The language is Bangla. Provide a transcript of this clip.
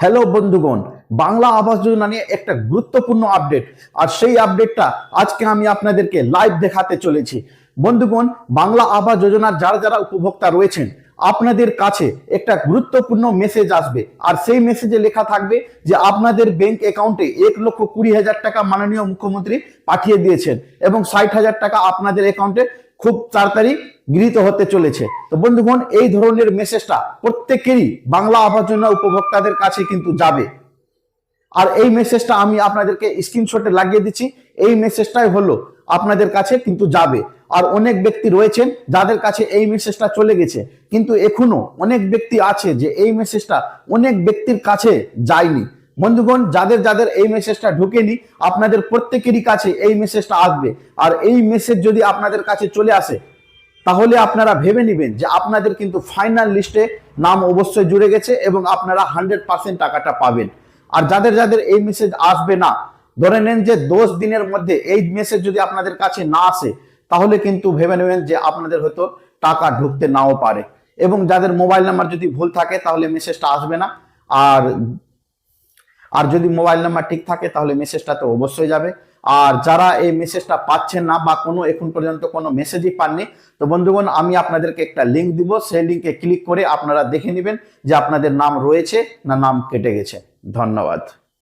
হ্যালো বন্ধুগণ, বাংলা আবাস যোজনা নিয়ে একটা গুরুত্বপূর্ণ আপডেট আর সেই আপডেটটা আজকে আমি আপনাদেরকে লাইভ দেখাতে চলেছি। বন্ধুগণ, বাংলা আবাস যোজনার যারা যারা উপভোক্তা রয়েছেন, আপনাদের কাছে একটা গুরুত্বপূর্ণ মেসেজ আসবে। আর সেই মেসেজে লেখা থাকবে যে আপনাদের ব্যাংক অ্যাকাউন্টে এক লক্ষ কুড়ি হাজার টাকা মাননীয় মুখ্যমন্ত্রী পাঠিয়ে দিয়েছেন এবং ষাট হাজার টাকা আপনাদের অ্যাকাউন্টে খুব তাড়াতাড়ি গৃহীত হতে চলেছে। তো বন্ধুগণ, এই ধরনের মেসেজটা প্রত্যেকেরই বাংলা আবাস যোজনা উপভোক্তাদের কাছে কিন্তু যাবে। আর এই মেসেজটা আমি আপনাদেরকে স্ক্রিনশটে লাগিয়ে দিচ্ছি। এই মেসেজটাই হলো আপনাদের কাছে কিন্তু যাবে। আর অনেক ব্যক্তি রয়েছেন যাদের কাছে এই মেসেজটা চলে গেছে। কিন্তু এখনও অনেক ব্যক্তি আছে যে এই মেসেজটা অনেক ব্যক্তির কাছে যায়নি। বন্ধুগণ, যাদের যাদের এই মেসেজটা ঢুকেনি, আপনাদের প্রত্যেকেরই কাছে এই মেসেজটা আসবে। আর এই মেসেজ যদি আপনাদের কাছে চলে আসে, তাহলে আপনারা ভেবে নেবেন যে আপনাদের কিন্তু ফাইনাল লিস্টে নাম অবশ্যই জুড়ে গেছে এবং আপনারা হান্ড্রেড পার্সেন্ট টাকাটা পাবেন। আর যাদের যাদের এই মেসেজ আসবে না, ধরে নেন যে দশ দিনের মধ্যে এই মেসেজ যদি আপনাদের কাছে না আসে, তাহলে কিন্তু ভেবে নেবেন যে আপনাদের হয়তো টাকা ঢুকতে নাও পারে। এবং যাদের মোবাইল নাম্বার যদি ভুল থাকে, তাহলে মেসেজটা আসবে না। আর আর যদি মোবাইল নাম্বার ঠিক থাকে, তাহলে মেসেজটা তো অবশ্যই যাবে। আর যারা এই মেসেজটা পাচ্ছেন না বা কোনো এখন পর্যন্ত কোনো মেসেজই পাননি, তো বন্ধুগণ, আমি আপনাদেরকে একটা লিঙ্ক দিব। সেই লিঙ্কে ক্লিক করে আপনারা দেখে নেবেন যে আপনাদের নাম রয়েছে না নাম কেটে গেছে। ধন্যবাদ।